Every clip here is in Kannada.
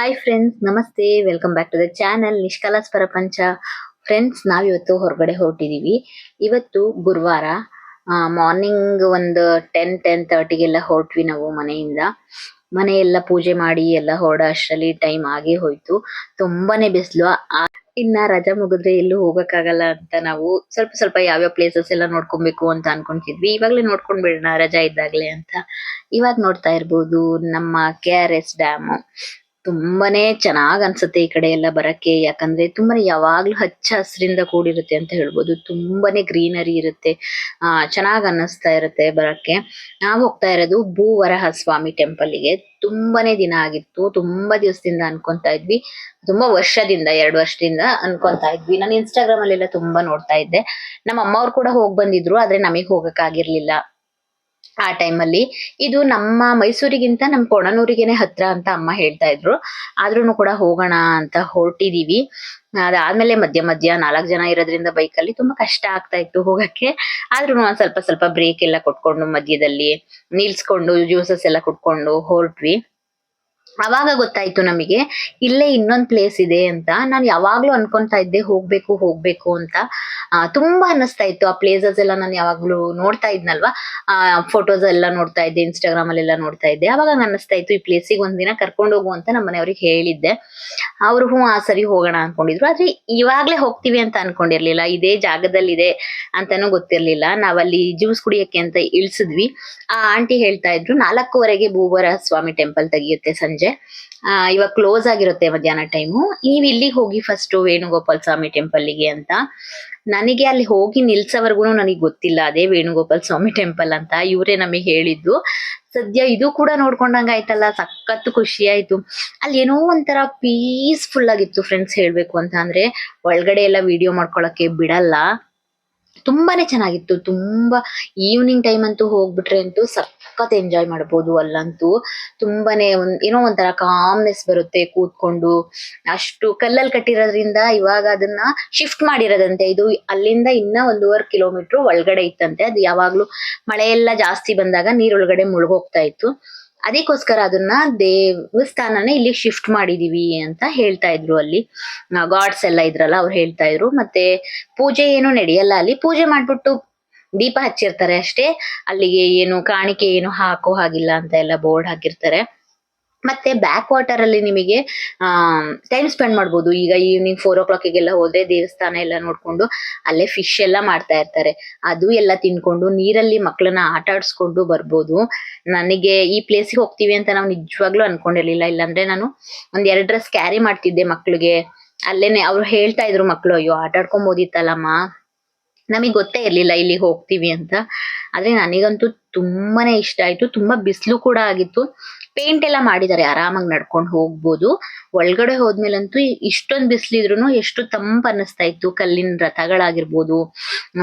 ಹಾಯ್ ಫ್ರೆಂಡ್ಸ್ ನಮಸ್ತೆ. Welcome back to the channel ನಿಷ್ಕಲಾಸ್ ಪ್ರಪಂಚ. ಫ್ರೆಂಡ್ಸ್ ನಾವಿವತ್ತು ಹೊರಗಡೆ ಹೊರಟಿದ್ದೀವಿ ಇವತ್ತು ಗುರುವಾರ ಮಾರ್ನಿಂಗ್ ಒಂದು ಟೆನ್ ಟೆನ್ ತರ್ಟಿಗೆಲ್ಲ ಹೊರಟ್ವಿ ನಾವು ಮನೆಯಿಂದ. ಮನೆಯೆಲ್ಲ ಪೂಜೆ ಮಾಡಿ, ಎಲ್ಲ ಹೊರಡೋ ಅಷ್ಟರಲ್ಲಿ ಟೈಮ್ ಆಗೇ ಹೋಯ್ತು. ತುಂಬಾನೇ ಬಿಸಿಲು. ಇನ್ನ ರಜಾ ಮುಗಿದ್ರೆ ಎಲ್ಲೂ ಹೋಗಕ್ಕಾಗಲ್ಲ ಅಂತ ನಾವು ಸ್ವಲ್ಪ ಸ್ವಲ್ಪ ಯಾವ್ಯಾವ ಪ್ಲೇಸಸ್ ಎಲ್ಲ ನೋಡ್ಕೊಬೇಕು ಅಂತ ಅನ್ಕೊಂತಿದ್ವಿ ಇವಾಗ್ಲೇ ನೋಡ್ಕೊಂಡ್ ಬಿಡೋಣ ರಜಾ ಇದ್ದಾಗ್ಲೇ ಅಂತ. ಇವಾಗ ನೋಡ್ತಾ ಇರ್ಬೋದು ನಮ್ಮ ಕೆ ಆರ್ ಎಸ್ ಡ್ಯಾಮ್ ತುಂಬಾನೇ ಚೆನ್ನಾಗ್ ಅನ್ಸುತ್ತೆ ಈ ಕಡೆ ಎಲ್ಲ ಬರಕ್ಕೆ. ಯಾಕಂದ್ರೆ ತುಂಬಾನೇ ಯಾವಾಗ್ಲೂ ಹಚ್ಚ ಹಸಿರಿಂದ ಕೂಡಿರುತ್ತೆ ಅಂತ ಹೇಳ್ಬೋದು. ತುಂಬಾನೇ ಗ್ರೀನರಿ ಇರುತ್ತೆ. ಆ, ಚೆನ್ನಾಗ್ ಅನ್ನಿಸ್ತಾ ಇರುತ್ತೆ ಬರಕ್ಕೆ. ನಾವು ಹೋಗ್ತಾ ಇರೋದು ಭೂವರಹ ಸ್ವಾಮಿ ಟೆಂಪಲ್ಗೆ. ತುಂಬಾನೇ ದಿನ ಆಗಿತ್ತು. ತುಂಬಾ ದಿವಸದಿಂದ ಅನ್ಕೊಂತಾ ಇದ್ವಿ. ತುಂಬಾ ವರ್ಷದಿಂದ, ಎರಡು ವರ್ಷದಿಂದ ಅನ್ಕೊಂತಾ ಇದ್ವಿ. ನಾನು ಇನ್ಸ್ಟಾಗ್ರಾಮ್ ಅಲ್ಲೆಲ್ಲ ತುಂಬಾ ನೋಡ್ತಾ ಇದ್ದೆ. ನಮ್ಮ ಅಮ್ಮ ಅವ್ರು ಕೂಡ ಹೋಗ್ ಬಂದಿದ್ರು, ಆದ್ರೆ ನಮಗ್ ಹೋಗಕ್ ಆಗಿರ್ಲಿಲ್ಲ. ಆ ಟೈಮಲ್ಲಿ. ಇದು ನಮ್ಮ ಮೈಸೂರಿಗಿಂತ ನಮ್ಮ ಕೊಣನೂರಿಗೇನೆ ಹತ್ರ ಅಂತ ಅಮ್ಮ ಹೇಳ್ತಾ ಇದ್ರು. ಆದ್ರೂ ಕೂಡ ಹೋಗೋಣ ಅಂತ ಹೊರಟಿದೀವಿ. ಅದಾದ್ಮೇಲೆ ಮಧ್ಯ ಮಧ್ಯ ನಾಲ್ಕು ಜನ ಇರೋದ್ರಿಂದ ಬೈಕ್ ಅಲ್ಲಿ ತುಂಬಾ ಕಷ್ಟ ಆಗ್ತಾ ಇತ್ತು ಹೋಗಕ್ಕೆ. ಆದ್ರೂ ಒಂದ್ ಸ್ವಲ್ಪ ಸ್ವಲ್ಪ ಬ್ರೇಕ್ ಎಲ್ಲ ಕೊಟ್ಕೊಂಡು ಮಧ್ಯದಲ್ಲಿ ನಿಲ್ಸ್ಕೊಂಡು ಜ್ಯೂಸಸ್ ಎಲ್ಲ ಕುಟ್ಕೊಂಡು ಹೊರಟ್ವಿ. ಅವಾಗ ಗೊತ್ತಾಯ್ತು ನಮಗೆ, ಇಲ್ಲೇ ಇನ್ನೊಂದ್ ಪ್ಲೇಸ್ ಇದೆ ಅಂತ. ನಾನು ಯಾವಾಗ್ಲೂ ಅನ್ಕೊಂತಾ ಇದ್ದೆ, ಹೋಗ್ಬೇಕು ಹೋಗ್ಬೇಕು ಅಂತ. ತುಂಬಾ ಅನ್ನಿಸ್ತಾ ಇತ್ತು. ಆ ಪ್ಲೇಸಸ್ ಎಲ್ಲ ನಾನು ಯಾವಾಗ್ಲೂ ನೋಡ್ತಾ ಇದ್ನಲ್ವಾ? ಆ ಫೋಟೋಸ್ ಎಲ್ಲ ನೋಡ್ತಾ ಇದ್ದೆ ಇನ್ಸ್ಟಾಗ್ರಾಮ್ ಅಲ್ಲೆಲ್ಲ ನೋಡ್ತಾ ಇದ್ದೆ. ಅವಾಗ ಅನ್ನಿಸ್ತಾ ಇತ್ತು, ಈ ಪ್ಲೇಸಿಗೆ ಒಂದಿನ ಕರ್ಕೊಂಡು ಹೋಗು ಅಂತ ನಮ್ಮ ಮನೆಯವ್ರಿಗೆ ಹೇಳಿದ್ದೆ. ಅವ್ರು, ಹ್ಞೂ, ಆ ಸರಿ ಹೋಗೋಣ ಅನ್ಕೊಂಡಿದ್ರು. ಆದ್ರೆ ಇವಾಗ್ಲೇ ಹೋಗ್ತೀವಿ ಅಂತ ಅನ್ಕೊಂಡಿರ್ಲಿಲ್ಲ. ಇದೇ ಜಾಗದಲ್ಲಿದೆ ಅಂತಾನೂ ಗೊತ್ತಿರ್ಲಿಲ್ಲ. ನಾವಲ್ಲಿ ಜ್ಯೂಸ್ ಕುಡಿಯಕ್ಕೆ ಅಂತ ಇಳಿಸಿದ್ವಿ. ಆ ಆಂಟಿ ಹೇಳ್ತಾ ಇದ್ರು, ನಾಲ್ಕೂವರೆಗೆ ಭೂವರ ಸ್ವಾಮಿ ಟೆಂಪಲ್ ತೆಗಿಯುತ್ತೆ ಸಂಜೆ. ಆ, ಇವಾಗ ಕ್ಲೋಸ್ ಆಗಿರುತ್ತೆ ಮಧ್ಯಾಹ್ನ ಟೈಮು ನೀವ್ ಇಲ್ಲಿಗೆ ಹೋಗಿ ಫಸ್ಟ್ ವೇಣುಗೋಪಾಲ್ ಸ್ವಾಮಿ ಟೆಂಪಲ್ಗೆ ಅಂತ. ನನಗೆ ಅಲ್ಲಿ ಹೋಗಿ ನಿಲ್ಸೋವರೆಗೂ ನನಗೆ ಗೊತ್ತಿಲ್ಲ. ಅದೇ ವೇಣುಗೋಪಾಲ್ ಸ್ವಾಮಿ ಟೆಂಪಲ್ ಅಂತ ಇವರೇ ನಮಗೆ ಹೇಳಿದ್ದು. ಸದ್ಯ ಇದು ಕೂಡ ನೋಡ್ಕೊಂಡಂಗ ಆಯ್ತಲ್ಲ ಸಖತ್ ಖುಷಿ ಆಯ್ತು. ಅಲ್ಲಿ ಏನೋ ಒಂಥರ ಪೀಸ್ಫುಲ್ ಆಗಿತ್ತು ಫ್ರೆಂಡ್ಸ್ ಹೇಳ್ಬೇಕು ಅಂತ ಅಂದ್ರೆ, ಒಳಗಡೆ ಎಲ್ಲ ವಿಡಿಯೋ ಮಾಡ್ಕೊಳಕ್ಕೆ ಬಿಡಲ್ಲ. ತುಂಬಾನೇ ಚೆನ್ನಾಗಿತ್ತು. ತುಂಬಾ ಈವ್ನಿಂಗ್ ಟೈಮ್ ಅಂತೂ ಹೋಗ್ಬಿಟ್ರೆ ಅಂತೂ ಸಖತ್ ಎಂಜಾಯ್ ಮಾಡ್ಬೋದು ಅಲ್ಲಂತೂ. ತುಂಬಾನೇ ಒಂದ್, ಏನೋ ಒಂಥರ ಕಾಮ್ನೆಸ್ ಬರುತ್ತೆ ಕೂತ್ಕೊಂಡು. ಅಷ್ಟು ಕಲ್ಲಲ್ಲಿ ಕಟ್ಟಿರೋದ್ರಿಂದ ಇವಾಗ ಅದನ್ನ ಶಿಫ್ಟ್ ಮಾಡಿರೋದಂತೆ. ಇದು ಅಲ್ಲಿಂದ ಇನ್ನ ಒಂದೂವರೆ ಕಿಲೋಮೀಟರ್ ಒಳಗಡೆ ಇತ್ತಂತೆ. ಅದು ಯಾವಾಗ್ಲೂ ಮಳೆ ಎಲ್ಲ ಜಾಸ್ತಿ ಬಂದಾಗ ನೀರೊಳಗಡೆ ಮುಳುಗೋಗ್ತಾ ಇತ್ತು. ಅದಕ್ಕೋಸ್ಕರ ಅದನ್ನ ದೇವಸ್ಥಾನನೇ ಇಲ್ಲಿ ಶಿಫ್ಟ್ ಮಾಡಿದೀವಿ ಅಂತ ಹೇಳ್ತಾ ಇದ್ರು ಅಲ್ಲಿ. ಗಾಡ್ಸ್ ಎಲ್ಲ ಇದ್ರಲ್ಲ ಅವ್ರು ಹೇಳ್ತಾ ಇದ್ರು. ಮತ್ತೆ ಪೂಜೆ ಏನು ನಡೆಯಲ್ಲ ಅಲ್ಲಿ. ಪೂಜೆ ಮಾಡ್ಬಿಟ್ಟು ದೀಪ ಹಚ್ಚಿರ್ತಾರೆ ಅಷ್ಟೇ. ಅಲ್ಲಿಗೆ ಏನು ಕಾಣಿಕೆ ಏನು ಹಾಕೋ ಹಾಗಿಲ್ಲ ಅಂತ ಎಲ್ಲ ಬೋರ್ಡ್ ಹಾಕಿರ್ತಾರೆ. ಮತ್ತೆ ಬ್ಯಾಕ್ ವಾಟರ್ ಅಲ್ಲಿ ನಿಮಗೆ ಟೈಮ್ ಸ್ಪೆಂಡ್ ಮಾಡ್ಬೋದು. ಈಗ ಈವ್ನಿಂಗ್ ಫೋರ್ ಓ ಕ್ಲಾಕಿಗೆಲ್ಲ ಹೋದ್ರೆ ದೇವಸ್ಥಾನ ಎಲ್ಲ ನೋಡ್ಕೊಂಡು ಅಲ್ಲೇ ಫಿಶ್ ಎಲ್ಲ ಮಾಡ್ತಾ ಇರ್ತಾರೆ. ಅದು ಎಲ್ಲ ತಿನ್ಕೊಂಡು ನೀರಲ್ಲಿ ಮಕ್ಕಳನ್ನ ಆಟ ಆಡಿಸ್ಕೊಂಡು ಬರ್ಬೋದು. ನನಗೆ ಈ ಪ್ಲೇಸಿಗೆ ಹೋಗ್ತೀವಿ ಅಂತ ನಾವು ನಿಜವಾಗ್ಲೂ ಅನ್ಕೊಂಡಿರ್ಲಿಲ್ಲ. ಇಲ್ಲಾಂದ್ರೆ ನಾನು ಒಂದ್ ಎರಡು ಡ್ರೆಸ್ ಕ್ಯಾರಿ ಮಾಡ್ತಿದ್ದೆ ಮಕ್ಳಿಗೆ. ಅಲ್ಲೇನೆ ಅವ್ರು ಹೇಳ್ತಾ ಇದ್ರು ಮಕ್ಳು, ಅಯ್ಯೋ, ಆಟ ಆಡ್ಕೊಂಬೋದಿತ್ತಲ್ಲಮ್ಮ ನಮಗೆ ಗೊತ್ತೇ ಇರ್ಲಿಲ್ಲ ಇಲ್ಲಿ ಹೋಗ್ತೀವಿ ಅಂತ. ಆದ್ರೆ ನನಗಂತೂ ತುಂಬಾನೇ ಇಷ್ಟ ಆಯ್ತು. ತುಂಬಾ ಬಿಸಿಲು ಕೂಡ ಆಗಿತ್ತು. ಪೇಂಟ್ ಎಲ್ಲ ಮಾಡಿದ್ದಾರೆ, ಆರಾಮಾಗಿ ನಡ್ಕೊಂಡು ಹೋಗ್ಬೋದು. ಒಳಗಡೆ ಹೋದ್ಮೇಲಂತೂ ಇಷ್ಟೊಂದು ಬಿಸಿಲಿದ್ರು ಎಷ್ಟು ತಂಪು ಅನ್ನಿಸ್ತಾ ಇತ್ತು. ಕಲ್ಲಿನ ರಥಗಳಾಗಿರ್ಬೋದು,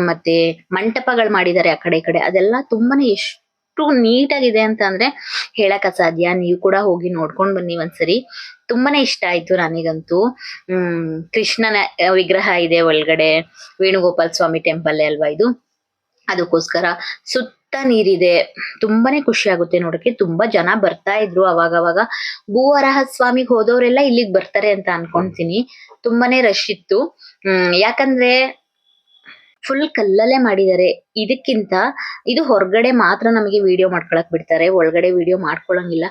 ಮತ್ತೆ ಮಂಟಪಗಳು ಮಾಡಿದ್ದಾರೆ ಆ ಕಡೆ ಕಡೆ. ಅದೆಲ್ಲ ತುಂಬಾನೇ ಎಷ್ಟು ನೀಟಾಗಿದೆ ಅಂತ ಅಂದ್ರೆ ಹೇಳಕ್ ಅಸಾಧ್ಯ. ನೀವು ಕೂಡ ಹೋಗಿ ನೋಡ್ಕೊಂಡು ಬನ್ನಿ ಒಂದ್ಸರಿ. ತುಂಬಾನೇ ಇಷ್ಟ ಆಯ್ತು ನನಗಂತೂ. ಹ್ಮ್, ಕೃಷ್ಣನ ವಿಗ್ರಹ ಇದೆ ಒಳಗಡೆ. ವೇಣುಗೋಪಾಲ್ ಸ್ವಾಮಿ ಟೆಂಪಲ್ ಅಲ್ವಾ ಇದು? ಅದಕ್ಕೋಸ್ಕರ ಸುತ್ತ ನೀರಿದೆ. ತುಂಬಾನೇ ಖುಷಿ ಆಗುತ್ತೆ ನೋಡಕ್ಕೆ ತುಂಬಾ ಜನ ಬರ್ತಾ ಇದ್ರು ಅವಾಗ ಅವಾಗ ಭೂವರಹ ಸ್ವಾಮಿಗೆ ಹೋದವರೆಲ್ಲ ಇಲ್ಲಿಗೆ ಬರ್ತಾರೆ ಅಂತ ಅನ್ಕೊಂತೀನಿ. ತುಂಬಾನೇ ರಶ್ ಇತ್ತು. ಹ್ಮ್, ಯಾಕಂದ್ರೆ ಫುಲ್ ಕಲ್ಲಲ್ಲೇ ಮಾಡಿದ್ದಾರೆ. ಇದಕ್ಕಿಂತ ಇದು ಹೊರಗಡೆ ಮಾತ್ರ ನಮಗೆ ವಿಡಿಯೋ ಮಾಡ್ಕೊಳಕ್ ಬಿಡ್ತಾರೆ. ಒಳಗಡೆ ವಿಡಿಯೋ ಮಾಡ್ಕೊಳಂಗಿಲ್ಲ.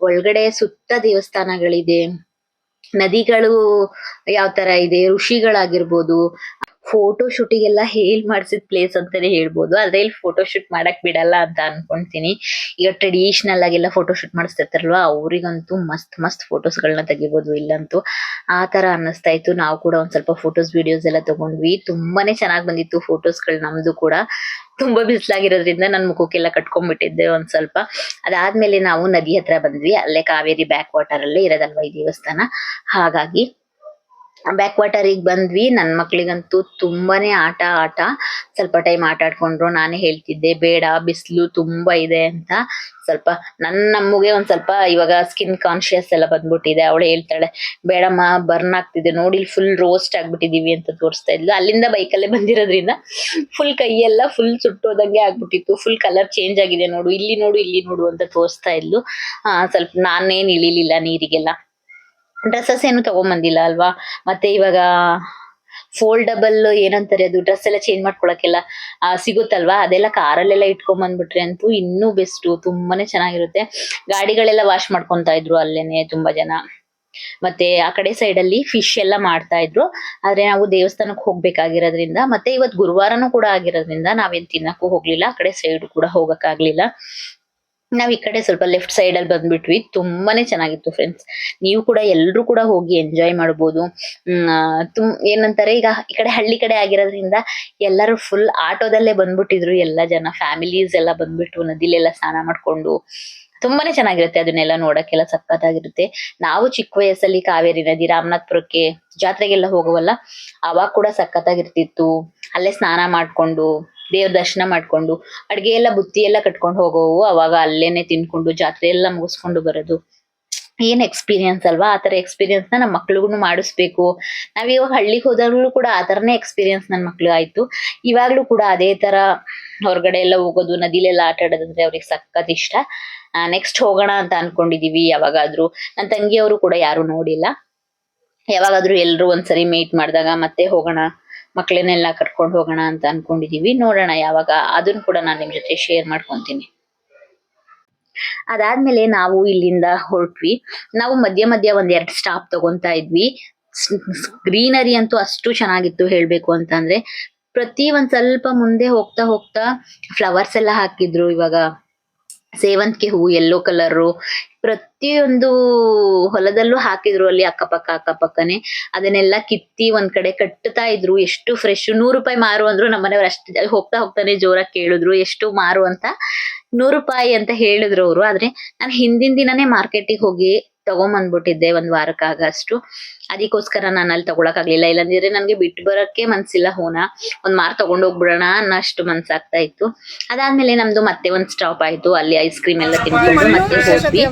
ಒಳಗಡೆ ಸುತ್ತ ದೇವಸ್ಥಾನಗಳಿದೆ. ನದಿಗಳು ಯಾವ ತರ ಇದೆ? ಋಷಿಗಳಾಗಿರ್ಬೋದು. ಫೋಟೋ ಶೂಟಿಗೆಲ್ಲ ಹೇಳ್ ಮಾಡಿಸಿದ ಪ್ಲೇಸ್ ಅಂತಾನೆ ಹೇಳ್ಬೋದು. ಆದ್ರೆ ಇಲ್ಲಿ ಫೋಟೋ ಶೂಟ್ ಮಾಡಕ್ ಬಿಡಲ್ಲ ಅಂತ ಅನ್ಕೊಂತೀನಿ. ಈಗ ಟ್ರೆಡಿಷನಲ್ ಆಗೆಲ್ಲ ಫೋಟೋ ಶೂಟ್ ಮಾಡಿಸ್ತಿರ್ತಾರಲ್ವಾ, ಅವ್ರಿಗಂತೂ ಮಸ್ತ್ ಮಸ್ತ್ ಫೋಟೋಸ್ ಗಳನ್ನ ತೆಗಿಬೋದು ಇಲ್ಲಂತೂ. ಆ ತರ ಅನ್ನಿಸ್ತಾ ಇತ್ತು. ನಾವು ಕೂಡ ಒಂದ್ ಸ್ವಲ್ಪ ಫೋಟೋಸ್ ವಿಡಿಯೋಸ್ ಎಲ್ಲ ತಗೊಂಡ್ವಿ. ತುಂಬಾನೇ ಚೆನ್ನಾಗಿ ಬಂದಿತ್ತು ಫೋಟೋಸ್ಗಳು ನಮ್ದು ಕೂಡ. ತುಂಬಾ ಬಿಸಿಲಾಗಿರೋದ್ರಿಂದ ನನ್ ಮುಖಕ್ಕೆಲ್ಲ ಕಟ್ಕೊಂಡ್ಬಿಟ್ಟಿದ್ದೆ ಒಂದ್ ಸ್ವಲ್ಪ. ಅದಾದ್ಮೇಲೆ ನಾವು ನದಿ ಹತ್ರ ಬಂದ್ವಿ. ಅಲ್ಲೇ ಕಾವೇರಿ ಬ್ಯಾಕ್ ವಾಟರ್ ಅಲ್ಲೇ ಇರೋದಲ್ವಾ ಈ ದೇವಸ್ಥಾನ? ಹಾಗಾಗಿ ಬ್ಯಾಕ್ ವಾಟರಿಗೆ ಬಂದ್ವಿ. ನನ್ ಮಕ್ಕಳಿಗಂತೂ ತುಂಬಾನೇ ಆಟ ಆಟ. ಸ್ವಲ್ಪ ಟೈಮ್ ಆಟ ಆಡ್ಕೊಂಡ್ರು. ನಾನೇ ಹೇಳ್ತಿದ್ದೆ, ಬೇಡ, ಬಿಸಿಲು ತುಂಬಾ ಇದೆ ಅಂತ. ಸ್ವಲ್ಪ ನನ್ನ ನಮ್ಮಗೆ ಒಂದ್ ಸ್ವಲ್ಪ ಇವಾಗ ಸ್ಕಿನ್ ಕಾನ್ಶಿಯಸ್ ಎಲ್ಲ ಬಂದ್ಬಿಟ್ಟಿದೆ. ಅವಳು ಹೇಳ್ತಾಳೆ, ಬೇಡಮ್ಮ ಬರ್ನ್ ಆಗ್ತಿದೆ. ನೋಡಿ ಫುಲ್ ರೋಸ್ಟ್ ಆಗ್ಬಿಟ್ಟಿದೀವಿ ಅಂತ ತೋರಿಸ್ತಾ ಇದ್ಲು. ಅಲ್ಲಿಂದ ಬೈಕಲ್ಲೇ ಬಂದಿರೋದ್ರಿಂದ ಫುಲ್ ಕೈಯೆಲ್ಲ ಫುಲ್ ಸುಟ್ಟೋದಂಗೆ ಆಗ್ಬಿಟ್ಟಿತ್ತು. ಫುಲ್ ಕಲರ್ ಚೇಂಜ್ ಆಗಿದೆ ನೋಡು. ಇಲ್ಲಿ ನೋಡು ಇಲ್ಲಿ ನೋಡು ಅಂತ ತೋರಿಸ್ತಾ ಇದ್ಲು. ಸ್ವಲ್ಪ ನಾನೇನ್ ಇಳಿಲಿಲ್ಲ ನೀರಿಗೆಲ್ಲ. ಡ್ರೆಸ್ಸಸ್ ಏನು ತಗೊಂಬಂದಿಲ್ಲ ಅಲ್ವಾ? ಮತ್ತೆ ಇವಾಗ ಫೋಲ್ಡಬಲ್ ಏನಂತಾರೆ ಅದು ಡ್ರೆಸ್ ಎಲ್ಲ ಚೇಂಜ್ ಮಾಡ್ಕೊಳಕ್ಕೆಲ್ಲ ಸಿಗುತ್ತಲ್ವಾ? ಅದೆಲ್ಲ ಕಾರಲ್ಲೆಲ್ಲ ಇಟ್ಕೊಂಡ್ ಬಂದ್ಬಿಟ್ರೆ ಅಂತೂ ಇನ್ನೂ ಬೆಸ್ಟ್ ತುಂಬಾನೇ ಚೆನ್ನಾಗಿರುತ್ತೆ. ಗಾಡಿಗಳೆಲ್ಲ ವಾಶ್ ಮಾಡ್ಕೊಂತ ಇದ್ರು ಅಲ್ಲೇನೆ ತುಂಬಾ ಜನ. ಮತ್ತೆ ಆ ಕಡೆ ಸೈಡ್ ಅಲ್ಲಿ ಫಿಶ್ ಎಲ್ಲ ಮಾಡ್ತಾ ಇದ್ರು. ಆದ್ರೆ ನಾವು ದೇವಸ್ಥಾನಕ್ಕೆ ಹೋಗ್ಬೇಕಾಗಿರೋದ್ರಿಂದ, ಮತ್ತೆ ಇವತ್ ಗುರುವಾರನೂ ಕೂಡ ಆಗಿರೋದ್ರಿಂದ ನಾವೇನ್ ತಿನ್ನಕ್ಕೂ ಹೋಗ್ಲಿಲ್ಲ. ಆ ಕಡೆ ಸೈಡ್ ಕೂಡ ಹೋಗಕ್ ಆಗ್ಲಿಲ್ಲ ನಾವ್ ಈ ಕಡೆ ಸ್ವಲ್ಪ ಲೆಫ್ಟ್ ಸೈಡ್ ಅಲ್ಲಿ ಬಂದ್ಬಿಟ್ವಿ. ತುಂಬಾನೇ ಚೆನ್ನಾಗಿತ್ತು ಫ್ರೆಂಡ್ಸ್ ನೀವು ಕೂಡ ಎಲ್ರು ಕೂಡ ಹೋಗಿ ಎಂಜಾಯ್ ಮಾಡ್ಬೋದು. ಹ್ಮ್ ಆ, ತುಂ ಏನಂತಾರೆ ಈಗ ಈ ಕಡೆ ಹಳ್ಳಿ ಕಡೆ ಆಗಿರೋದ್ರಿಂದ ಎಲ್ಲರೂ ಫುಲ್ ಆಟೋದಲ್ಲೇ ಬಂದ್ಬಿಟ್ಟಿದ್ರು. ಎಲ್ಲ ಜನ ಫ್ಯಾಮಿಲೀಸ್ ಎಲ್ಲ ಬಂದ್ಬಿಟ್ಟು ನದಿಲೆಲ್ಲ ಸ್ನಾನ ಮಾಡ್ಕೊಂಡು ತುಂಬಾನೇ ಚೆನ್ನಾಗಿರುತ್ತೆ ಅದನ್ನೆಲ್ಲ ನೋಡಕ್ಕೆಲ್ಲ ಸಕ್ಕತ್ತಾಗಿರುತ್ತೆ ನಾವು ಚಿಕ್ಕ ವಯಸ್ಸಲ್ಲಿ ಕಾವೇರಿ ನದಿ ರಾಮನಾಥ್ಪುರಕ್ಕೆ ಜಾತ್ರೆಗೆಲ್ಲ ಹೋಗುವಲ್ಲ ಅವಾಗ ಕೂಡ ಸಕ್ಕತ್ತಾಗಿರ್ತಿತ್ತು ಅಲ್ಲೇ ಸ್ನಾನ ಮಾಡ್ಕೊಂಡು ದೇವ್ರ ದರ್ಶನ ಮಾಡ್ಕೊಂಡು ಅಡ್ಗೆ ಎಲ್ಲ ಬುತ್ತಿ ಎಲ್ಲ ಕಟ್ಕೊಂಡು ಹೋಗೋವು, ಅವಾಗ ಅಲ್ಲೇನೆ ತಿನ್ಕೊಂಡು ಜಾತ್ರೆ ಎಲ್ಲ ಮುಗಿಸ್ಕೊಂಡು ಬರೋದು. ಏನ್ ಎಕ್ಸ್ಪೀರಿಯನ್ಸ್ ಅಲ್ವಾ? ಆ ತರ ಎಕ್ಸ್ಪೀರಿಯನ್ಸ್ನ ನಮ್ಮ ಮಕ್ಳಿಗೂ ಮಾಡಿಸ್ಬೇಕು. ನಾವ್ ಇವಾಗ ಹಳ್ಳಿಗೆ ಹೋದಾಗ್ಲೂ ಕೂಡ ಆ ತರನೇ ಎಕ್ಸ್ಪೀರಿಯನ್ಸ್ ನನ್ ಮಕ್ಳು ಆಯ್ತು. ಇವಾಗ್ಲೂ ಕೂಡ ಅದೇ ತರ ಹೊರಗಡೆ ಎಲ್ಲ ಹೋಗೋದು, ನದಿಲೆಲ್ಲ ಆಟ ಆಡೋದಂದ್ರೆ ಅವ್ರಿಗೆ ಸಖತ್ ಇಷ್ಟ. ನೆಕ್ಸ್ಟ್ ಹೋಗೋಣ ಅಂತ ಅನ್ಕೊಂಡಿದೀವಿ ಯಾವಾಗಾದ್ರೂ. ನನ್ ತಂಗಿಯವರು ಕೂಡ ಯಾರು ನೋಡಿಲ್ಲ. ಯಾವಾಗಾದ್ರೂ ಎಲ್ರು ಒಂದ್ಸರಿ ಮೀಟ್ ಮಾಡಿದಾಗ ಮತ್ತೆ ಹೋಗೋಣ. ಮಕ್ಳನ್ನೆಲ್ಲ ಕರ್ಕೊಂಡು ಹೋಗೋಣ ಅಂತ ಅನ್ಕೊಂಡಿದೀವಿ. ನೋಡೋಣ ಯಾವಾಗ. ಅದನ್ನ ಕೂಡ ನಾನು ನಿಮ್ ಜೊತೆ ಶೇರ್ ಮಾಡ್ಕೊಂತೀನಿ. ಅದಾದ್ಮೇಲೆ ನಾವು ಇಲ್ಲಿಂದ ಹೊರಟ್ವಿ. ನಾವು ಮಧ್ಯ ಮಧ್ಯ ಒಂದ್ ಎರಡ್ ಸ್ಟಾಪ್ ತಗೊಂತಾ ಇದ್ವಿ. ಗ್ರೀನರಿ ಅಂತೂ ಅಷ್ಟು ಚೆನ್ನಾಗಿತ್ತು ಹೇಳ್ಬೇಕು ಅಂತಂದ್ರೆ, ಪ್ರತಿ ಒಂದ್ ಸ್ವಲ್ಪ ಮುಂದೆ ಹೋಗ್ತಾ ಹೋಗ್ತಾ ಫ್ಲವರ್ಸ್ ಎಲ್ಲ ಹಾಕಿದ್ರು ಇವಾಗ. ಸೇವಂತಿಗೆ ಹೂವು ಯೆಲ್ಲೋ ಕಲರು ಪ್ರತಿಯೊಂದು ಹೊಲದಲ್ಲೂ ಹಾಕಿದ್ರು ಅಲ್ಲಿ ಅಕ್ಕಪಕ್ಕ, ಅಕ್ಕಪಕ್ಕನೆ. ಅದನ್ನೆಲ್ಲ ಕಿತ್ತಿ ಒಂದ್ ಕಡೆ ಕಟ್ಟುತ್ತಾ ಇದ್ರು. ಎಷ್ಟು ಫ್ರೆಶ್ ನೂರು ರೂಪಾಯಿ ಮಾರು ಅಂದ್ರು ನಮ್ಮನೆಯವ್ರು ಅಷ್ಟು ಹೋಗ್ತಾ ಹೋಗ್ತಾನೆ ಜೋರಾಗಿ ಕೇಳಿದ್ರು, ಎಷ್ಟು ಮಾರು ಅಂತ. ನೂರು ರೂಪಾಯಿ ಅಂತ ಹೇಳಿದ್ರು ಅವರು, ಆದ್ರೆ ನಾನು ಹಿಂದಿನ ದಿನನೇ ಮಾರ್ಕೆಟಿಗೆ ಹೋಗಿ ತಗೊಂಬಂದ್ಬಿಟ್ಟಿದ್ದೆ ಒಂದ್ ವಾರಕ್ಕಾಗಷ್ಟು. ಅದಕ್ಕೋಸ್ಕರ ನಾನು ಅಲ್ಲಿ ತಗೊಳಕ್ ಆಗ್ಲಿಲ್ಲ ಇಲ್ಲಾಂದ್ರೆ ನನ್ಗೆ ಬಿಟ್ಟು ಬರಕ್ಕೆ ಮನ್ಸಿಲ್ಲ ಹೂನ. ಒಂದ್ ಮಾರ್ ತಗೊಂಡ್ ಹೋಗ್ಬಿಡೋಣ ಅನ್ನಷ್ಟು ಮನ್ಸಾಗ್ತಾ ಇತ್ತು. ಅದಾದ್ಮೇಲೆ ನಮ್ದು ಮತ್ತೆ ಒಂದ್ ಸ್ಟಾಪ್ ಆಯ್ತು. ಅಲ್ಲಿ ಐಸ್ ಕ್ರೀಮ್ ಎಲ್ಲ ತಿನ್ಕೊಂಡು ಮತ್ತೆ ಹೋದ್ವಿ.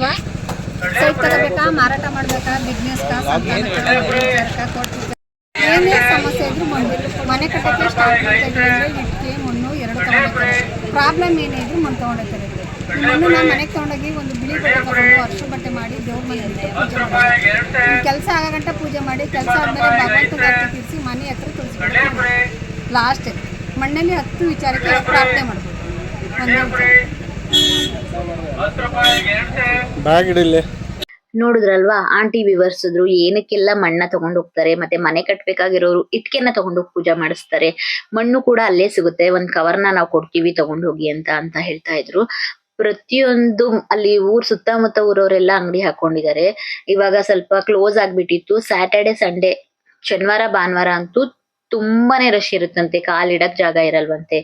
ತಗೋಬೇಕಾ ಮಾರಾಟ ಮಾಡ್ಬೇಕಾ ಬಿಸ್ನೆಸ್ ಏನೇ ಸಮಸ್ಯೆ ಇದ್ರು ಮನೆ ಕಟ್ಟಕ್ಕೆ ಸ್ಟಾರ್ಟ್ ಮಾಡ್ತಾ ಇದ್ರು ಇಟ್ಟಿಗೆ ಮಣ್ಣು ಎರಡು ತಗೊಂಡೋಗ್ತಾರೆ. ಪ್ರಾಬ್ಲಮ್ ಏನೇ ಇದ್ರು ಮಣ್ಣು ತಗೊಂಡೋಗ್ತಾರೆ. ಮಣ್ಣು ನಾನು ಮನೆಗೆ ತಗೊಂಡೋಗಿ ಒಂದು ಬಿಳಿ ಬಟ್ಟೆ ತಗೊಂಡು ಅರ್ಶು ಬಟ್ಟೆ ಮಾಡಿ ದೇವ್ರ ಮನೆ ಇಟ್ಟು ಪೂಜೆ ಮಾಡಿ ಕೆಲಸ ಆಗೋ ಗಂಟ ಪೂಜೆ ಮಾಡಿ ಕೆಲಸ ಆದಮೇಲೆ ಭಗವಂತನ ತಿರ್ಸಿ ಮನೆ ಹತ್ರ ತುಳಿಸ್ಬಿಟ್ಟು ಲಾಸ್ಟ್ ಮಣ್ಣಲ್ಲಿ ಹತ್ತು ವಿಚಾರಕ್ಕೆ ಪ್ರಾರ್ಥನೆ ಮಾಡ್ಬೋದು. ಬ್ಯಾಗ್ ನೋಡಿದ್ರಲ್ವಾ ಆಂಟಿ ವಿವರಿಸಿದ್ರು ಏನಕ್ಕೆಲ್ಲ ಮಣ್ಣ ತಗೊಂಡ್ ಹೋಗ್ತಾರೆ ಮತ್ತೆ ಮನೆ ಕಟ್ಬೇಕಾಗಿರೋರು ಇಟ್ಕೆನ ತಗೊಂಡೋಗಿ ಪೂಜೆ ಮಾಡಿಸ್ತಾರೆ. ಮಣ್ಣು ಕೂಡ ಅಲ್ಲೇ ಸಿಗುತ್ತೆ ಒಂದ್ ಕವರ್ನ ನಾವು ಕೊಡ್ತೀವಿ ತಗೊಂಡ್ ಹೋಗಿ ಅಂತ ಅಂತ ಹೇಳ್ತಾ ಇದ್ರು. ಪ್ರತಿಯೊಂದು ಅಲ್ಲಿ ಊರ್ ಸುತ್ತಮುತ್ತ ಊರವರೆಲ್ಲ ಅಂಗಡಿ ಹಾಕೊಂಡಿದ್ದಾರೆ. ಇವಾಗ ಸ್ವಲ್ಪ ಕ್ಲೋಸ್ ಆಗ್ಬಿಟ್ಟಿತ್ತು. ಸ್ಯಾಟರ್ಡೆ ಸಂಡೇ ಶನಿವಾರ, ಭಾನುವಾರ ಅಂತೂ ತುಂಬಾನೇ ರಶ್ ಇರುತ್ತಂತೆ. ಕಾಲಿಡಕ್ ಜಾಗ ಇರಲ್ವಂತೆ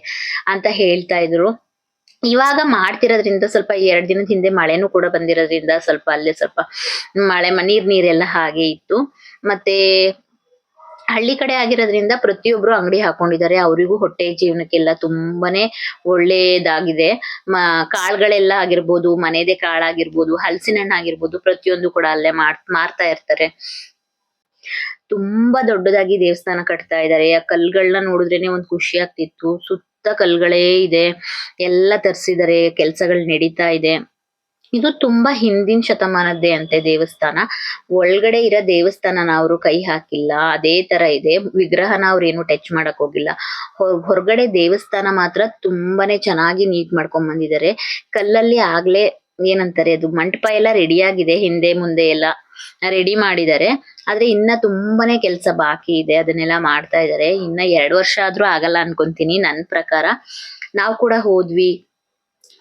ಅಂತ ಹೇಳ್ತಾ ಇದ್ರು. ಇವಾಗ ಮಾಡ್ತಿರೋದ್ರಿಂದ ಸ್ವಲ್ಪ ಎರಡ್ ದಿನದ ಹಿಂದೆ ಮಳೆನೂ ಕೂಡ ಬಂದಿರೋದ್ರಿಂದ ಸ್ವಲ್ಪ ಅಲ್ಲೇ ಸ್ವಲ್ಪ ಮಳೆ, ನೀರ್, ನೀರೆಲ್ಲ ಹಾಗೆ ಇತ್ತು. ಮತ್ತೆ ಹಳ್ಳಿ ಕಡೆ ಆಗಿರೋದ್ರಿಂದ ಪ್ರತಿಯೊಬ್ರು ಅಂಗಡಿ ಹಾಕೊಂಡಿದ್ದಾರೆ. ಅವರಿಗೂ ಹೊಟ್ಟೆ ಜೀವನಕ್ಕೆಲ್ಲ ತುಂಬಾನೇ ಒಳ್ಳೇದಾಗಿದೆ. ಮ, ಕಾಳುಗಳೆಲ್ಲ ಆಗಿರ್ಬೋದು ಮನೆದೇ ಕಾಳಾಗಿರ್ಬೋದು ಹಲಸಿನ ಹಣ್ಣು ಆಗಿರ್ಬೋದು ಪ್ರತಿಯೊಂದು ಕೂಡ ಅಲ್ಲೇ ಮಾರ್, ಮಾರ್ತಾ ಇರ್ತಾರೆ. ತುಂಬಾ ದೊಡ್ಡದಾಗಿ ದೇವಸ್ಥಾನ ಕಟ್ತಾ ಇದ್ದಾರೆ. ಆ ಕಲ್ಗಳನ್ನ ನೋಡಿದ್ರೇನೆ ಒಂದು ಖುಷಿ ಆಗ್ತಿತ್ತು. ಸುತ್ತ ಕಲ್ಗಳೇ ಇದೆ. ಎಲ್ಲ ತರಿಸಿದ್ದಾರೆ. ಕೆಲಸಗಳು ನಡೀತಾ ಇದೆ. ಇದು ತುಂಬಾ ಹಿಂದಿನ ಶತಮಾನದ್ದೇ ಅಂತೆ ದೇವಸ್ಥಾನ. ಒಳಗಡೆ ಇರೋ ದೇವಸ್ಥಾನನ ಅವರು ಕೈ ಹಾಕಿಲ್ಲ, ಅದೇ ತರ ಇದೆ. ವಿಗ್ರಹನ ಅವ್ರು ಏನು ಟಚ್ ಮಾಡಕ್ ಹೋಗಿಲ್ಲ. ಹೊರಗಡೆ ದೇವಸ್ಥಾನ ಮಾತ್ರ ತುಂಬಾನೇ ಚೆನ್ನಾಗಿ ನೀಟ್ ಮಾಡ್ಕೊಂಡ್ ಬಂದಿದ್ದಾರೆ ಕಲ್ಲಲ್ಲಿ ಆಗ್ಲೇ ಏನಂತಾರೆ ಅದು, ಮಂಟಪ ಎಲ್ಲ ರೆಡಿ ಆಗಿದೆ, ಹಿಂದೆ ಮುಂದೆ ಎಲ್ಲ ರೆಡಿ ಮಾಡಿದ್ದಾರೆ ಆದ್ರೆ ಇನ್ನ ತುಂಬಾನೇ ಕೆಲಸ ಬಾಕಿ ಇದೆ, ಅದನ್ನೆಲ್ಲ ಮಾಡ್ತಾ ಇದ್ದಾರೆ ಇನ್ನ ಎರಡು ವರ್ಷ ಆದ್ರೂ ಆಗಲ್ಲ ಅನ್ಕೊಂತೀನಿ ನನ್ ಪ್ರಕಾರ. ನಾವು ಕೂಡ ಹೋದ್ವಿ.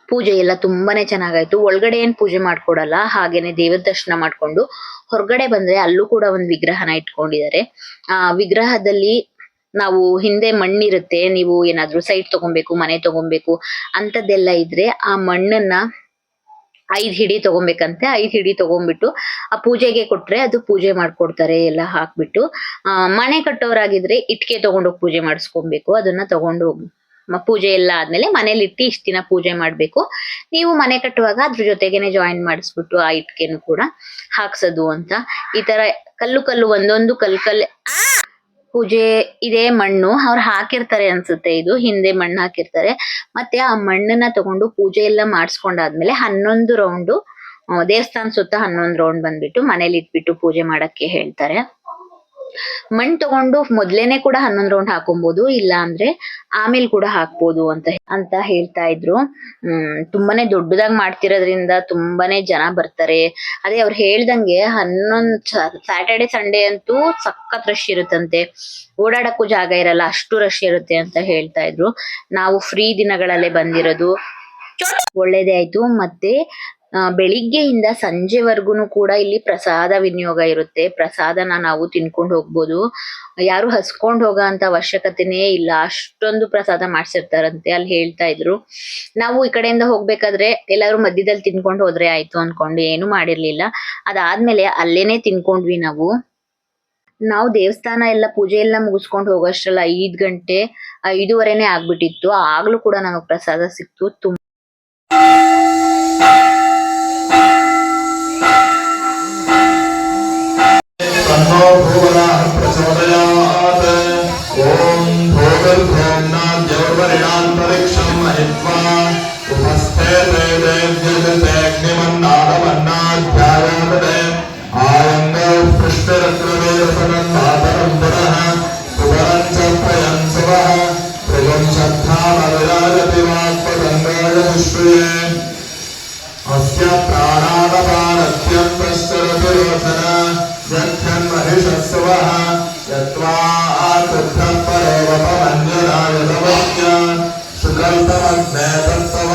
ಪೂಜೆ ಎಲ್ಲ ತುಂಬಾನೇ ಚೆನ್ನಾಗಾಯ್ತು. ಒಳಗಡೆ ಏನ್ ಪೂಜೆ ಮಾಡ್ಕೊಡಲ್ಲ, ಹಾಗೇನೆ ದೇವರ ದರ್ಶನ ಮಾಡ್ಕೊಂಡು ಹೊರಗಡೆ ಬಂದ್ರೆ ಅಲ್ಲೂ ಕೂಡ ಒಂದ್ ವಿಗ್ರಹನ ಇಟ್ಕೊಂಡಿದ್ದಾರೆ. ಆ ವಿಗ್ರಹದಲ್ಲಿ ನಾವು ಹಿಂದೆ ಮಣ್ಣಿರುತ್ತೆ, ನೀವು ಏನಾದ್ರು ಸೈಟ್ ತಗೊಬೇಕು, ಮನೆ ತಗೊಬೇಕು, ಅಂತದ್ದೆಲ್ಲ ಇದ್ರೆ ಆ ಮಣ್ಣನ್ನ ಐದ್ ಹಿಡಿ ತಗೊಬೇಕಂತೆ, ಐದ್ ಹಿಡಿ ತಗೊಂಡ್ಬಿಟ್ಟು ಆ ಪೂಜೆಗೆ ಕೊಟ್ರೆ ಅದು ಪೂಜೆ ಮಾಡ್ಕೊಡ್ತಾರೆ, ಎಲ್ಲ ಹಾಕ್ಬಿಟ್ಟು. ಆ ಮನೆ ಕಟ್ಟೋರಾಗಿದ್ರೆ ಇಟ್ಕೆ ತಗೊಂಡೋಗಿ ಪೂಜೆ ಮಾಡಿಸ್ಕೊಬೇಕು, ಅದನ್ನ ತಗೊಂಡು ಪೂಜೆ ಎಲ್ಲ ಆದ್ಮೇಲೆ ಮನೇಲಿ ಇಟ್ಟು ಇಷ್ಟ ದಿನ ಪೂಜೆ ಮಾಡ್ಬೇಕು. ನೀವು ಮನೆ ಕಟ್ಟುವಾಗ ಅದ್ರ ಜೊತೆಗೇನೆ ಜಾಯಿನ್ ಮಾಡಿಸ್ಬಿಟ್ಟು ಆ ಇಟ್ಕೆನು ಕೂಡ ಹಾಕ್ಸೋದು ಅಂತ. ಈ ತರ ಕಲ್ಲು ಕಲ್ಲು ಒಂದೊಂದು ಕಲ್ಲು ಕಲ್ಲು ಪೂಜೆ ಇದೇ ಮಣ್ಣು ಅವ್ರು ಹಾಕಿರ್ತಾರೆ ಅನ್ಸುತ್ತೆ ಇದು. ಹಿಂದೆ ಮಣ್ಣು ಹಾಕಿರ್ತಾರೆ. ಮತ್ತೆ ಆ ಮಣ್ಣನ್ನ ತಗೊಂಡು ಪೂಜೆ ಎಲ್ಲ ಮಾಡಿಸ್ಕೊಂಡಾದ್ಮೇಲೆ ಹನ್ನೊಂದು ರೌಂಡು ದೇವಸ್ಥಾನ ಸುತ್ತ ಹನ್ನೊಂದು ರೌಂಡ್ ಬಂದ್ಬಿಟ್ಟು ಮನೇಲಿ ಇಟ್ಬಿಟ್ಟು ಪೂಜೆ ಮಾಡಕ್ಕೆ ಹೇಳ್ತಾರೆ. ಮಣ್ ತಗೊಂಡು ಮೊದ್ಲೇನೆ ಕೂಡ ಹನ್ನೊಂದ್ ರೌಂಡ್ ಹಾಕೊಬಹುದು ಇಲ್ಲ ಅಂದ್ರೆ ಆಮೇಲೆ ಕೂಡ ಹಾಕ್ಬೋದು ಅಂತ ಅಂತ ಹೇಳ್ತಾ ಇದ್ರು. ಹ್ಮ್, ತುಂಬಾನೇ ದೊಡ್ಡದಾಗಿ ಮಾಡ್ತಿರೋದ್ರಿಂದ ತುಂಬಾನೇ ಜನ ಬರ್ತಾರೆ. ಅದೇ ಅವ್ರು ಹೇಳ್ದಂಗೆ ಹನ್ನೊಂದ್ ಸ್ಯಾಟರ್ಡೆ ಸಂಡೇ ಅಂತೂ ಸಖತ್ ರಶ್ ಇರುತ್ತಂತೆ. ಓಡಾಡಕ್ಕೂ ಜಾಗ ಇರಲ್ಲ, ಅಷ್ಟು ರಶ್ ಇರುತ್ತೆ ಅಂತ ಹೇಳ್ತಾ ಇದ್ರು. ನಾವು ಫ್ರೀ ದಿನಗಳಲ್ಲೇ ಬಂದಿರೋದು. ಒಳ್ಳೇದೇ ಆಯ್ತು. ಮತ್ತೆ ಬೆಳಿಗ್ಗೆಯಿಂದ ಸಂಜೆವರೆಗೂನು ಕೂಡ ಇಲ್ಲಿ ಪ್ರಸಾದ ವಿನಿಯೋಗ ಇರುತ್ತೆ. ಪ್ರಸಾದನ ನಾವು ತಿನ್ಕೊಂಡು ಹೋಗ್ಬೋದು. ಯಾರು ಹಸ್ಕೊಂಡು ಹೋಗೋ ಅಂತ ಅವಶ್ಯಕತೆನೇ ಇಲ್ಲ. ಅಷ್ಟೊಂದು ಪ್ರಸಾದ ಮಾಡ್ಸಿರ್ತಾರಂತೆ ಅಲ್ಲಿ ಹೇಳ್ತಾ ಇದ್ರು. ನಾವು ಈ ಕಡೆಯಿಂದ ಹೋಗ್ಬೇಕಾದ್ರೆ ಎಲ್ಲಾರು ಮಧ್ಯದಲ್ಲಿ ತಿನ್ಕೊಂಡು ಹೋದ್ರೆ ಆಯ್ತು ಅನ್ಕೊಂಡು ಏನು ಮಾಡಿರ್ಲಿಲ್ಲ. ಅದಾದ್ಮೇಲೆ ಅಲ್ಲೇನೆ ತಿನ್ಕೊಂಡ್ವಿ ನಾವು. ನಾವು ದೇವಸ್ಥಾನ ಎಲ್ಲ ಪೂಜೆ ಎಲ್ಲ ಮುಗಿಸ್ಕೊಂಡು ಹೋಗೋಷ್ಟ್ರಲ್ಲ ಐದು ಗಂಟೆ ಐದೂವರೆನೆ ಆಗ್ಬಿಟ್ಟಿತ್ತು. ಆಗ್ಲೂ ಕೂಡ ನಮಗೆ ಪ್ರಸಾದ ಸಿಕ್ತು. ತುಂಬ Oh, por la presa.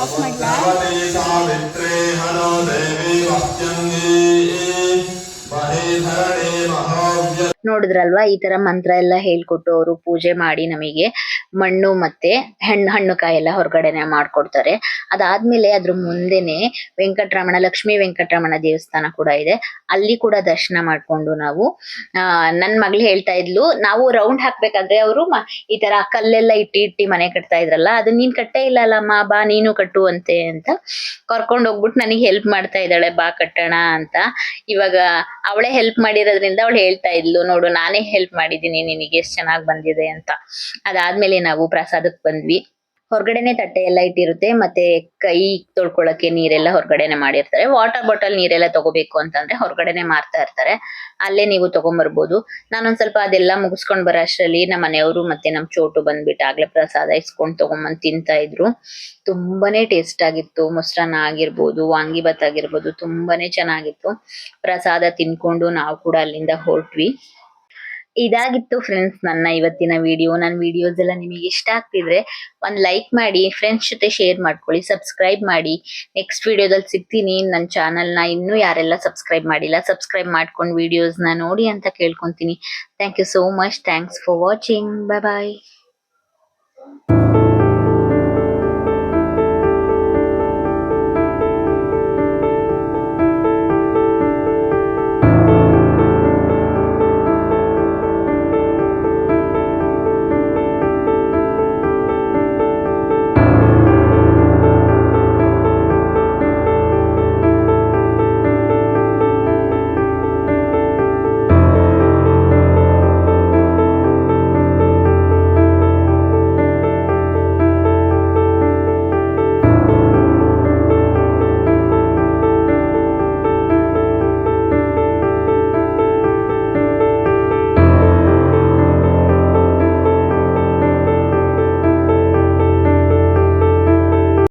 of my life. ನೋಡಿದ್ರಲ್ವಾ? ಈ ತರ ಮಂತ್ರ ಎಲ್ಲ ಹೇಳ್ಕೊಟ್ಟು ಅವರು ಪೂಜೆ ಮಾಡಿ ನಮಗೆ ಮಣ್ಣು ಮತ್ತೆ ಹಣ್ಣು ಹಣ್ಣು ಕಾಯಿ ಎಲ್ಲ ಹೊರಗಡೆನೆ ಮಾಡ್ಕೊಡ್ತಾರೆ. ಅದಾದ್ಮೇಲೆ ಅದ್ರ ಮುಂದೆನೆ ವೆಂಕಟರಮಣ, ಲಕ್ಷ್ಮೀ ವೆಂಕಟರಮಣ ದೇವಸ್ಥಾನ ಕೂಡ ಇದೆ. ಅಲ್ಲಿ ಕೂಡ ದರ್ಶನ ಮಾಡ್ಕೊಂಡು ನಾವು ನನ್ ಮಗಳು ಹೇಳ್ತಾ ಇದ್ಲು, ನಾವು ರೌಂಡ್ ಹಾಕ್ಬೇಕಾದ್ರೆ ಅವರು ಈ ತರ ಕಲ್ಲೆಲ್ಲ ಇಟ್ಟಿ ಇಟ್ಟಿ ಮನೆ ಕಟ್ತಾ ಇದ್ರಲ್ಲ ಅದು ನೀನ್ ಕಟ್ಟೇ ಇಲ್ಲ ಅಲ್ಲಮ್ಮ ಬಾ ನೀನು ಕಟ್ಟು ಅಂತೆ ಅಂತ ಕರ್ಕೊಂಡು ಹೋಗ್ಬಿಟ್ಟು ನನಗೆ ಹೆಲ್ಪ್ ಮಾಡ್ತಾ ಇದ್ದಾಳೆ, ಬಾ ಕಟ್ಟೋಣ ಅಂತ. ಇವಾಗ ಅವಳೇ ಹೆಲ್ಪ್ ಮಾಡಿರೋದ್ರಿಂದ ಅವಳು ಹೇಳ್ತಾ ಇದ್ಲು, ನೋಡು ನಾನೇ ಹೆಲ್ಪ್ ಮಾಡಿದ್ದೀನಿ, ನಿನಗೆ ಎಷ್ಟು ಚೆನ್ನಾಗಿ ಬಂದಿದೆ ಅಂತ. ಅದಾದ್ಮೇಲೆ ನಾವು ಪ್ರಸಾದಕ್ಕೆ ಬಂದ್ವಿ. ಹೊರಗಡೆನೆ ತಟ್ಟೆ ಎಲ್ಲ ಇಟ್ಟಿರುತ್ತೆ, ಮತ್ತೆ ಕೈ ತೊಳ್ಕೊಳಕ್ಕೆ ನೀರೆಲ್ಲ ಹೊರಗಡೆನೆ ಮಾಡಿರ್ತಾರೆ. ವಾಟರ್ ಬಾಟಲ್ ನೀರೆಲ್ಲ ತಗೋಬೇಕು ಅಂತಂದ್ರೆ ಹೊರಗಡೆನೆ ಮಾರ್ತಾ ಇರ್ತಾರೆ. ಅಲ್ಲೇ ನೀವು ತಗೊಂಬರ್ಬೋದು. ನಾನೊಂದ್ ಸ್ವಲ್ಪ ಅದೆಲ್ಲ ಮುಗಿಸ್ಕೊಂಡ್ ಬರೋ ಅಷ್ಟರಲ್ಲಿ ನಮ್ಮ ಮನೆಯವರು ಮತ್ತೆ ನಮ್ ಚೋಟು ಬಂದ್ಬಿಟ್ಟು ಆಗ್ಲೇ ಪ್ರಸಾದ ಇಸ್ಕೊಂಡ್ ತಗೊಂಬಂದ್ ತಿಂತಾ ಇದ್ರು. ತುಂಬಾನೇ ಟೇಸ್ಟ್ ಆಗಿತ್ತು. ಮೊಸರನ್ನ ಆಗಿರ್ಬೋದು ವಾಂಗಿಭತ್ ಆಗಿರ್ಬೋದು, ತುಂಬಾನೇ ಚೆನ್ನಾಗಿತ್ತು. ಪ್ರಸಾದ ತಿನ್ಕೊಂಡು ನಾವು ಕೂಡ ಅಲ್ಲಿಂದ ಹೊರಟ್ವಿ. ಇದಾಗಿತ್ತು ಫ್ರೆಂಡ್ಸ್ ನನ್ನ ಇವತ್ತಿನ ವಿಡಿಯೋ ನನ್ನ ವಿಡಿಯೋಸ್ ಎಲ್ಲ ನಿಮಗೆ ಇಷ್ಟ ಆಗ್ತಿದ್ರೆ ಒಂದು ಲೈಕ್ ಮಾಡಿ ಫ್ರೆಂಡ್ಸ್ ಜೊತೆ ಶೇರ್ ಮಾಡ್ಕೊಳ್ಳಿ ಸಬ್ಸ್ಕ್ರೈಬ್ ಮಾಡಿ. ನೆಕ್ಸ್ಟ್ ವಿಡಿಯೋದಲ್ಲಿ ಸಿಗ್ತೀನಿ. ನನ್ನ ಚಾನಲ್ನ ಇನ್ನೂ ಯಾರೆಲ್ಲ ಸಬ್ಸ್ಕ್ರೈಬ್ ಮಾಡಿಲ್ಲ ಸಬ್ಸ್ಕ್ರೈಬ್ ಮಾಡ್ಕೊಂಡು ವಿಡಿಯೋಸ್ನ ನೋಡಿ ಅಂತ ಕೇಳ್ಕೊತೀನಿ. Thank you so much thanks for watching bye bye